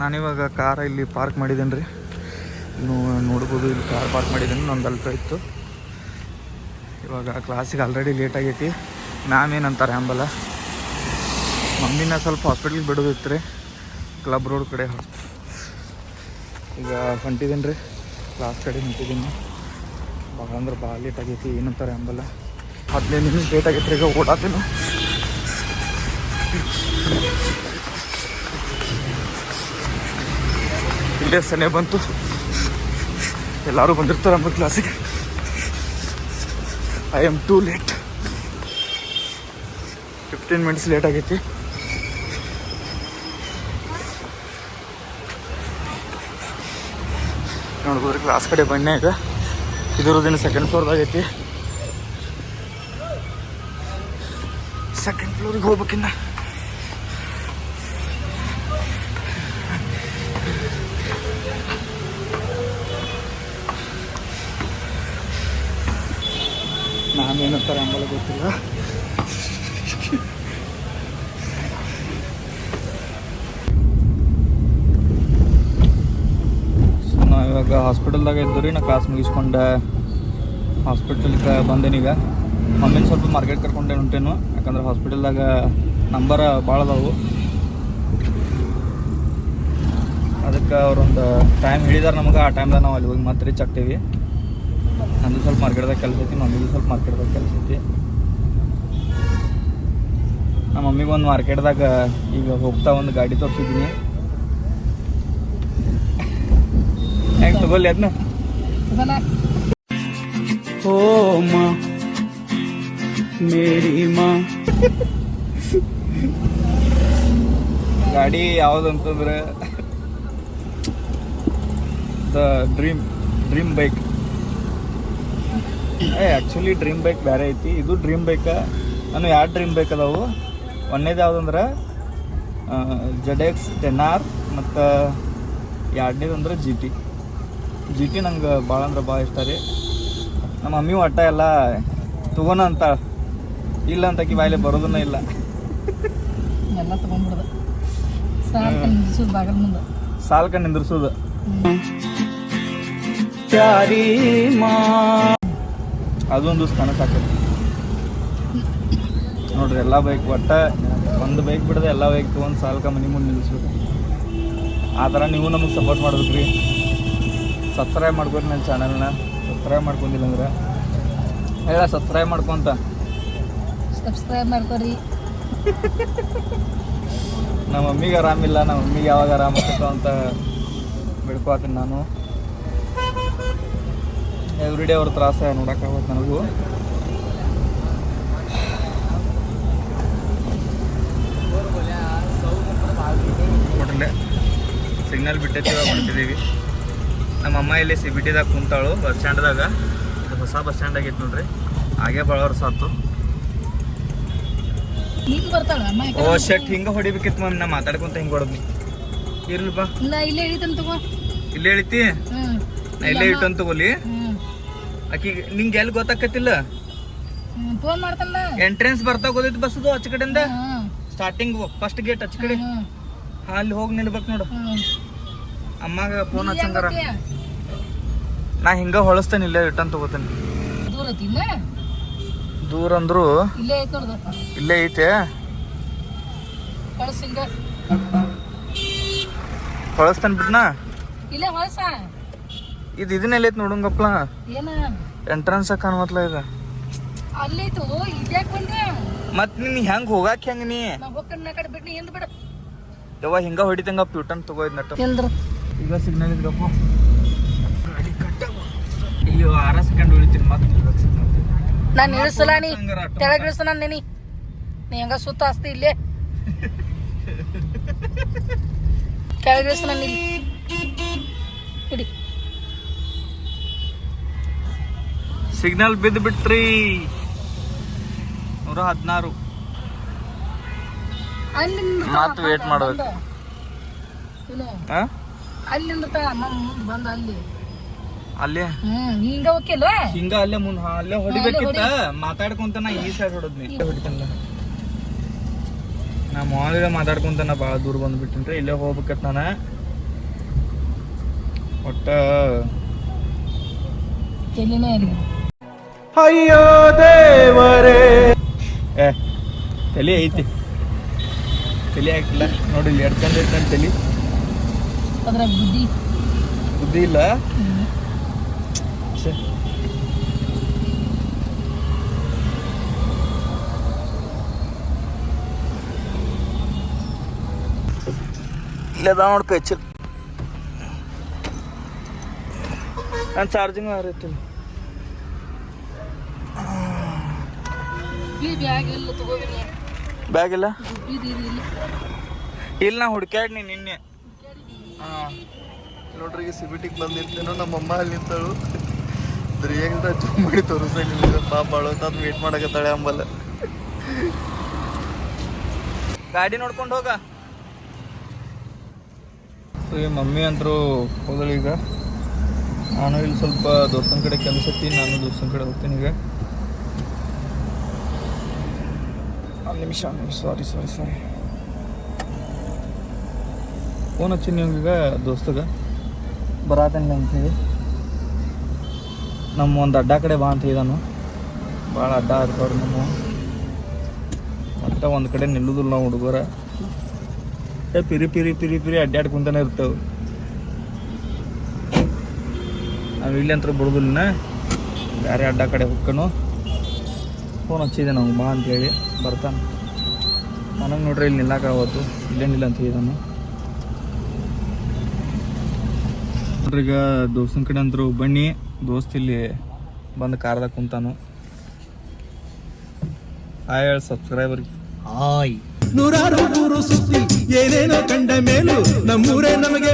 ನಾನಿವಾಗ ಕಾರ ಇಲ್ಲಿ ಪಾರ್ಕ್ ಮಾಡಿದ್ದೇನೆ ರೀ ನೋಡ್ಬೋದು ಇಲ್ಲಿ ಕಾರ್ ಪಾರ್ಕ್ ಮಾಡಿದ್ದೀನಿ ನಂದು ಅಲ್ಪ ಇತ್ತು. ಇವಾಗ ಕ್ಲಾಸಿಗೆ ಆಲ್ರೆಡಿ ಲೇಟ್ ಆಗೈತಿ. ಮ್ಯಾಮ್ ಏನಂತಾರೆ ಅಂಬಲ್ಲ ಮಮ್ಮಿನ ಸ್ವಲ್ಪ ಹಾಸ್ಪಿಟ್ಲಿಗೆ ಬಿಡೋದಿತ್ತು ರೀ ಕ್ಲಬ್ ರೋಡ್ ಕಡೆ ಈಗ ಹೊಂಟಿದ್ದೀನಿ ರೀ ಕ್ಲಾಸ್ ಕಡೆ ಹೊಂಟಿದ್ದೀನಿ. ಭಾಳ ಅಂದ್ರೆ ಭಾಳ ಲೇಟ್ ಆಗೈತಿ, ಏನಂತಾರೆ ಅಂಬಲ್ಲ ಹದಿನೈದು ನಿಮಿಷ ಲೇಟ್ ಆಗೈತೆ ರೀ ಈಗ ಓಡಾತೀನಿ ಇಲ್ಲೇ ಸನೆ ಬಂತು. ಎಲ್ಲರೂ ಬಂದಿರ್ತಾರೆ ನಮ್ಮ ಕ್ಲಾಸಿಗೆ. I am too late fifteen minutes late ಆಗೈತಿ. ನೋಡ್ಬೋದ್ರಿ ಕ್ಲಾಸ್ ಕಡೆ ಬಣ್ಣ ಈಗ. ಇದಿರೋದಿನ ಸೆಕೆಂಡ್ ಫ್ಲೋರ್ದಾಗೈತಿ ಸೆಕೆಂಡ್ ಫ್ಲೋರಿಗೆ ಹೋಗ್ಬೇಕಿನ್ನ. ನಾನೇನಂತಾರೆ ಅಂಬಲ ಗೊತ್ತಿಲ್ಲ. ನಾವು ಇವಾಗ ಹಾಸ್ಪಿಟಲ್ದಾಗ ಇದ್ದು ರೀ ನಾ ಕ್ಲಾಸ್ ಮುಗಿಸ್ಕೊಂಡೆ. ಹಾಸ್ಪಿಟಲ್ಗೆ ಬಂದೇನೀಗ ಮಮ್ಮಿನ ಸ್ವಲ್ಪ ಮಾರ್ಕೆಟ್ ಕರ್ಕೊಂಡೆ ಹೊಂಟೇನು. ಯಾಕಂದ್ರೆ ಹಾಸ್ಪಿಟಲ್ದಾಗ ನಂಬರ್ ಭಾಳ ಅದಾವು. ಅದಕ್ಕೆ ಅವ್ರೊಂದು ಟೈಮ್ ಹೇಳಿದಾರೆ ನಮಗೆ. ಆ ಟೈಮ್ದಾಗ ನಾವು ಅಲ್ಲಿ ಹೋಗಿ ಮತ್ತೆ ರೀಚ್ ಆಗ್ತೀವಿ ನಂದು ಸ್ವಲ್ಪ ಮಾರ್ಕೆಟ್ದಾಗ ಕೆಲಸ ಐತಿ ಮಮ್ಮಿದು ಸ್ವಲ್ಪ ಮಾರ್ಕೆಟ್ದಾಗ ಕೆಲಸ ಐತಿ. ನಮ್ಮ ಮಮ್ಮಿಗೆ ಒಂದು ಮಾರ್ಕೆಟ್ದಾಗ ಈಗ ಹೋಗ್ತಾ ಒಂದು ಗಾಡಿ ತೋರಿಸಿದ್ದೀನಿ. ಹೆಂಗೆ ತಗೊಳ್ಳಿ ಅದನ್ನ ಓ ಮಾ ಮೇರಿ ಮಾ ಗಾಡಿ ಯಾವುದಂತಂದ್ರೆ ದ ಡ್ರೀಮ್ ಡ್ರೀಮ್ ಬೈಕ್. ಏ ಆ್ಯಕ್ಚುಲಿ ಡ್ರೀಮ್ ಬೈಕ್ ಬೇರೆ ಐತಿ. ಇದು ಡ್ರೀಮ್ ಬೈಕ ನಾನು ಎರಡು ಡ್ರೀಮ್ ಬೈಕ್ ಅದಾವು? ಒಂದೇದು ಯಾವುದಂದ್ರೆ ಜಡ್ ಎಕ್ಸ್ ಟೆನ್ ಆರ್ ಮತ್ತು ಎರಡನೇದು ಅಂದ್ರೆ ಜಿ ಟಿ ಜಿ ಟಿ ನಂಗೆ ಭಾಳ ಅಂದ್ರೆ ಭಾಳ ಇಷ್ಟ ರೀ. ನಮ್ಮ ಮಮ್ಮಿ ಒಟ್ಟ ಎಲ್ಲ ತಗೋಣ ಅಂತ. ಇಲ್ಲ ಅಂತ ಕಿ ಬಾಯಿಲೆ ಬರೋದನ್ನ ಇಲ್ಲ. ಎಲ್ಲ ತಗೊಂಡ್ಬಿಡ್ದ. ಸಾಲ್ಕ ನಿಂದ್ರಿಸೋದು ನಿಂದ್ರಿಸೋದು. ಅದೊಂದು ಸ್ಥಾನ ಸಾಕೈತಿ ನೋಡ್ರಿ ಎಲ್ಲ ಬೈಕ್ ಒಟ್ಟ ಒಂದು ಬೈಕ್ ಬಿಡದೆ ಎಲ್ಲ ಬೈಕ್ ತೊಗೊಂಡು ಸಾಲ್ಕ ಮನೆ ಮುಂದೆ ನಿಲ್ಲಿಸ್ಬೇಕು ಆ ಥರ ನೀವು ನಮಗೆ ಸಪೋರ್ಟ್ ಮಾಡ್ಬೇಕು ರೀ ಸಬ್ಸ್ಕ್ರೈಬ್ ಮಾಡ್ಕೊರಿ ನನ್ನ ಚಾನಲ್ನ ಸಬ್ಸ್ಕ್ರೈಬ್ ಮಾಡ್ಕೊಂಡಿಲ್ಲ ಅಂದ್ರೆ ಹೇಳ ಸಬ್ಸ್ಕ್ರೈಬ್ ಮಾಡ್ಕೊಂತ ಸಬ್ಸ್ಕ್ರೈಬ್ ಮಾಡ್ಕೊರಿ. ನಮ್ಮ ಮಮ್ಮಿಗೆ ಆರಾಮಿಲ್ಲ ನಮ್ಮ ಮಮ್ಮಿಗೆ ಯಾವಾಗ ಆರಾಮ ಅಂತ ಬಿಡ್ಕೋತೀನಿ ನಾನು. ಎವ್ರಿಡೇ ಅವ್ರ ತ್ರಾಸ ನೋಡೋಕ್ಕಾಗತ್ತೆ ನನಗೂ ಸಿಗ್ನಲ್ ಬಿಟ್ಟೈತಿ ಹೊಂಟಿದ್ದೀವಿ ನಮ್ಮ ಅಮ್ಮ ಇಲ್ಲಿ ಸಿ ಬಿ ಟಿದಾಗ ಕುಂತಾಳು ಬಸ್ ಸ್ಟ್ಯಾಂಡ್ದಾಗ. ಇದು ಹೊಸ ಬಸ್ ಸ್ಟ್ಯಾಂಡ್ ಆಗೈತೆ ನೋಡ್ರಿ. ಹಾಗೆ ಭಾಳ ವರ್ಷ ಆತು ಹಿಂಗ್ ಬರ್ತಾಳ? ಅಮ್ಮ ಓ ಶಟ್ ಹಿಂಗ ಹೊಡಿಬೇಕಿತ್ತು ಮ್ಯಾಮ್ ನಾ ಮಾತಾಡ್ಕೊಂತ ಹಿಂಗೆ ಹೊಡದ್ನಿ. ಇರ್ಲಿಪ್ಪ ಇಲ್ಲ ಇಲ್ಲೇ ಇಲ್ಲೇ ಹೇಳ್ತಿ? ಹ್ಮ್. ನಾ ಇಲ್ಲೇ ಇಟ್ಟಂತ ತಗೋಲಿ. ಹ್ಮ್ ಆಕಿ ನಿಂಗೆ ಎಲ್ಲಿ ಗೊತ್ತಾಕತ್ತಿಲ್ಲ? ಫೋನ್ ಮಾಡ್ತಾನಲ್ಲ ಎಂಟ್ರೆನ್ಸ್ ಬರ್ತಾ ಗೊತ್ತೈತಿ ಬಸ್ಸದು ಆಚ ಕಡೆಯಿಂದ? ಸ್ಟಾರ್ಟಿಂಗ್ ಫಸ್ಟ್ ಗೇಟ್ ಆಚ ಕಡೆ. ಅಲ್ಲಿ ಹೋಗಿ ನಿಲ್ಬೇಕು ನೋಡು. ಅಮ್ಮಗ ಫೋನ್ ಹಚ್ಚಂಗಾರ? ನಾ ಹಿಂಗ ಹೊಳಸ್ತೇನೆ ಇಲ್ಲೇ ರಿಟರ್ನ್ ತಗೋತೇನೆ. ದೂರ ಅಂದ್ರು. ಇಲ್ಲೇ ಐತಿ ಹೊಳಸ್ತೇನೆ ಬಿಟ್ನಾ ಇಲ್ಲೇ ಹೊಳ್ಸ. ಇದು ಇದನ್ನ ಎಲ್ಲೈತಿ ನೋಡಂಗಪ್ಲ ಏನು? ಎಂಟ್ರೆನ್ಸ್ ಕಾಣುವತ್ಲ ಇದು. ಮತ್ ನೀನ್ ಹೆಂಗ್ ಹೋಗಾಕ ಹೆಂಗ್ ನೀ? ನಾ ನಾ ಯವ್ವ ಹಿಂಗ ಹೊಡಿತಂಗ ಪ್ಯೂಟನ್ ತಗೋಯ್ದು ನಟ ಈಗ ಸಿಗ್ನಲ್ ಇದ್ರಪ್ಪ ಅಯ್ಯೋ ಆರ ಸೆಕೆಂಡ್ ಉಳಿತೀನಿ ಮತ್ತೆ ನಾನು ಇಳಿಸಲ್ಲ ನೀ ತೆಳಗ್ ಇಳಿಸ ನಾನು ನೆನಿ ನೀ ಹೆಂಗ ಸುತ್ತ ಹಸ್ತಿ ಇಲ್ಲೇ. ಕೆಳಗೆ ಇಳಿಸ ನಾನು ಇಲ್ಲಿ. ಹಿಡಿ ಸಿಗ್ನಲ್ ಬಿದ್ದು ಬಿಟ್ರಿ. ನೂರ ಹದಿನಾರು. ಅಲ್ಲಿ ವೇಟ್ ಮಾಡಬೇಕು ಮಾಡ್ಬೇಕು. ಅಲ್ಲಿ ನಿಂದಿರ್ತಾಳ ಅಮ್ಮ ಮುಂದ್ ಬಂದ ಅಲ್ಲಿ. ಅಲ್ಲೇ? ಹಿಂಗ ಹೋಗಿಲ್ಲ ಹಿಂಗ ಅಲ್ಲೇ ಮುಂದ್ ಅಲ್ಲೇ ಹೊಡಿಬೇಕಿತ್ತ? ಮಾತಾಡ್ಕೊಂತ ನಾ ಈ ಸೈಡ್ ಹೊಡದ್ನಿ ಹೊಡಿತಲ್ಲ ನಾ ಮಾಲಿಗೆ ಮಾತಾಡ್ಕೊಂತ ನಾ ಭಾಳ ದೂರ ಬಂದ್ಬಿಟ್ಟಿನ್ರಿ ಇಲ್ಲೇ ಹೋಗ್ಬೇಕತ್ ನಾನು. ಒಟ್ಟ ಇಲ್ಲ ಅಯ್ಯೋ ದೇವರೇ ಏ ತಲೆ ಐತಿ ತಲೆ ಹಾಕಿಲ್ಲ ನೋಡಿ ಇಲ್ಲಿ ಎರಡು ಚಂದ ಐತೆ ನನ್ನ ತಲೆ ಅದ್ರಾಗ ಬುದ್ಧಿ ಬುದ್ಧಿ ಇಲ್ಲ ಛೆ. ಇಲ್ಲದ ನೋಡಿ ಪೆಚ್ಚಲ್ ನಾನು ಚಾರ್ಜಿಂಗ್ ಆರೈತಿಲ್ಲ ಬ್ಯಾಗ್ ಇಲ್ಲ ಇಲ್ಲ ದುಡ್ಡಿದು ಇದು ಇಲ್ಲ. ಇಲ್ಲ ನಾ ಹುಡ್ಕ್ಯಾಡ್ನಿ ನಿನ್ನೆ. ಹಾಂ. ನೋಡ್ರಿ ಈಗ ಸಿಬಿಟಿಗೆ ಬಂದಿರ್ತೇನೋ ನಮ್ಮ ಅಮ್ಮ ಅಲ್ಲಿ ನಿಂತಳು ಅದ್ರ ಹೆಂಗ್ರ ಜೂಮ್ ಮಾಡಿ ತೋರಿಸ್ತಾ ನಿಮಗೆ. ಪಾಪ ಅಳೋತ ಅದು ವೇಟ್ ಮಾಡಕತ್ತಾಳೆ ಅಂಬಲ್ಲ ಗಾಡಿ ನೋಡ್ಕೊಂಡು ಹೋಗ. ಈ ಮಮ್ಮಿ ಅಂತರೂ ಹೋದಳು ಈಗ. ನಾನು ಇಲ್ಲಿ ಸ್ವಲ್ಪ ದೋಸ್ತನ ಕಡೆ ಕೆಲಸ ನಾನು ದೋಸ್ತನ ಕಡೆ ಹೋಗ್ತೀನಿ ಈಗ. ಒಂದು ನಿಮಿಷ ಒಂದು ನಿಮಿಷ ಸಾರಿ ಸಾರಿ ಸಾರಿ ಫೋನ್ ಹಚ್ಚಿ ನಿಮ್ಗೆ ದೋಸ್ತಗ? ಬರಾತಂಗ ಅಂತೇಳಿ ನಮ್ಮ ಒಂದು ಅಡ್ಡ ಕಡೆ ಬಾ ಅಂತ ಹೇಳಿದಾನು. ಭಾಳ ಅಡ್ಡ ಇರ್ತಾವ್ರಿ ನಮ್ಮ. ಮತ್ತೆ ಒಂದು ಕಡೆ ನಿಲ್ಲುದಿಲ್ಲ ನಾವು ಹುಡುಗರ. ಏ ಪಿರಿ ಪಿರಿ ಪಿರಿ ಪಿರಿ ಅಡ್ಡಾಡ್ಕೊಂತಾನೆ ಇರ್ತೇವೆ. ನಾವು ಇಲ್ಲಿ ಅಂತ ಬಿಡುದಿಲ್ಲ ಬೇರೆ ಅಡ್ಡ ಕಡೆ ಹೋಗ್ಕನು ಫೋನ್ ಹಚ್ಚಿದೆ ನಾವು ಬಾ ಅಂತೇಳಿ ಬರ್ತಾನೆ. ನನಗೆ ನೋಡ್ರಿ ಇಲ್ಲಿ ನಿಲ್ಲಕ್ಕಾಗತ್ತು ಇಲ್ಲೇನಿಲ್ಲ ಅಂತ ಹೇಳಿದಾನು. ನೋಡ್ರಿ ಈಗ ದೋಸ್ತನ ಕಡೆ ಅಂದ್ರು ಬನ್ನಿ. ದೋಸ್ತ್ ಇಲ್ಲಿ ಬಂದು ಕಾರ್ದಾಗ ಕುಂತಾನು. ಹಾಯ್ ಹೇಳಿ ಹಾಯ್. ನೂರಾರು ಸುತ್ತಿ ಏನೇನೋ ಕಂಡ ಮೇಲು ನಮ್ಮೂರೇ ನಮಗೆ